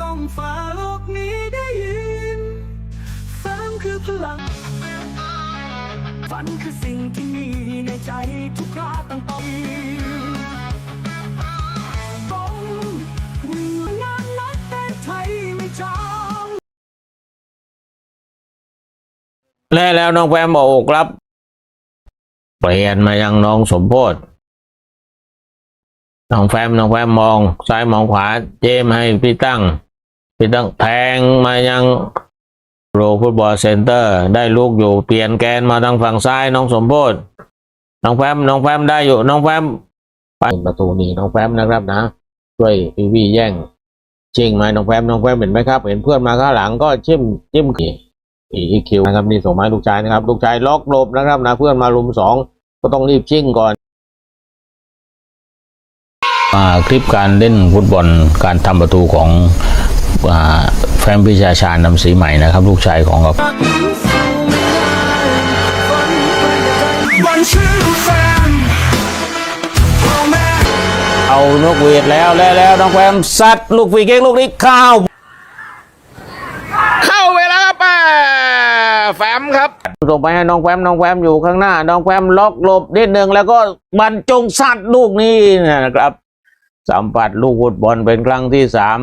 ก้องฟ้าโลกนี้ได้ยินฟ้ามคือพลัง ฝันคือสิ่งที่มีในใจทุกคราตั้งต้องต้องวิ่งงานนักแต่ไทยไม่จางและแล้วน้องแฟมบอกครับ เปลี่ยนมายังน้องสมโพธน้องแฟมน้องแฟมมอง ซ้ายมองขวาเจมให้พี่ตั้ง พี่ตั้งแทงมายังโรฟุตบอลเซ็นเตอร์ ได้ลูกอยู่เปลี่ยนแกนมาทางฝั่งซ้ายน้องสมโพธน้องแฟมน้องแฟมได้อยู่น้องแฟมไปประตูนี้น้องแฟมนะครับนะช่วยพีวีแย่งชิงไหมน้องแฟมน้องแฟมเห็นไหมครับ เห็นเพื่อนมาข้างหลังก็จิ้มจิ้มขี่อีคิวนะครับนี่ส่งมาลูกชายนะครับ ลูกชายล็อกหลบนะครับนะเพื่อนมาลุมสองก็ต้องรีบชิงก่อนคลิปการเล่นฟุตบอลการทำประตูของ แฟมพิชาชาญนำสีใหม่นะครับ ลูกชายของเรารักยิ่งสู้ไม่ได้ฝันไปแต่ใจวันชื่อแฟนพ่อแม่เอานกหวีดแล้วแล้วแล้วน้องแฟมซัดลูกฟรีเก๊กลูกนี้เข้า เข้าไปแล้วครับแม่แฟมครับส่งไปให้น้องแฟมน้องแฟมอยู่ข้างหน้า น้องแฟมล็อกหลบนิดหนึ่งแล้วก็บรรจงซัดลูกนี้นะครับ สัมผัสลูกฟุตบอลเป็นครั้งที่สาม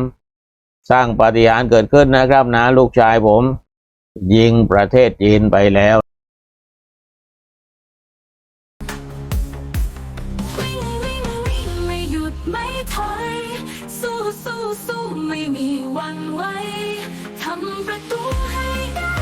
สร้างปาฏิหาริย์เกิดขึ้นนะครับนะลูกชายผม ยิงประเทศจีนไปแล้ววิ่งวิ่งวิ่งไม่หยุดไม่ถอยสู้สู้สู้ไม่มีวันไว้ทำประตูให้ได้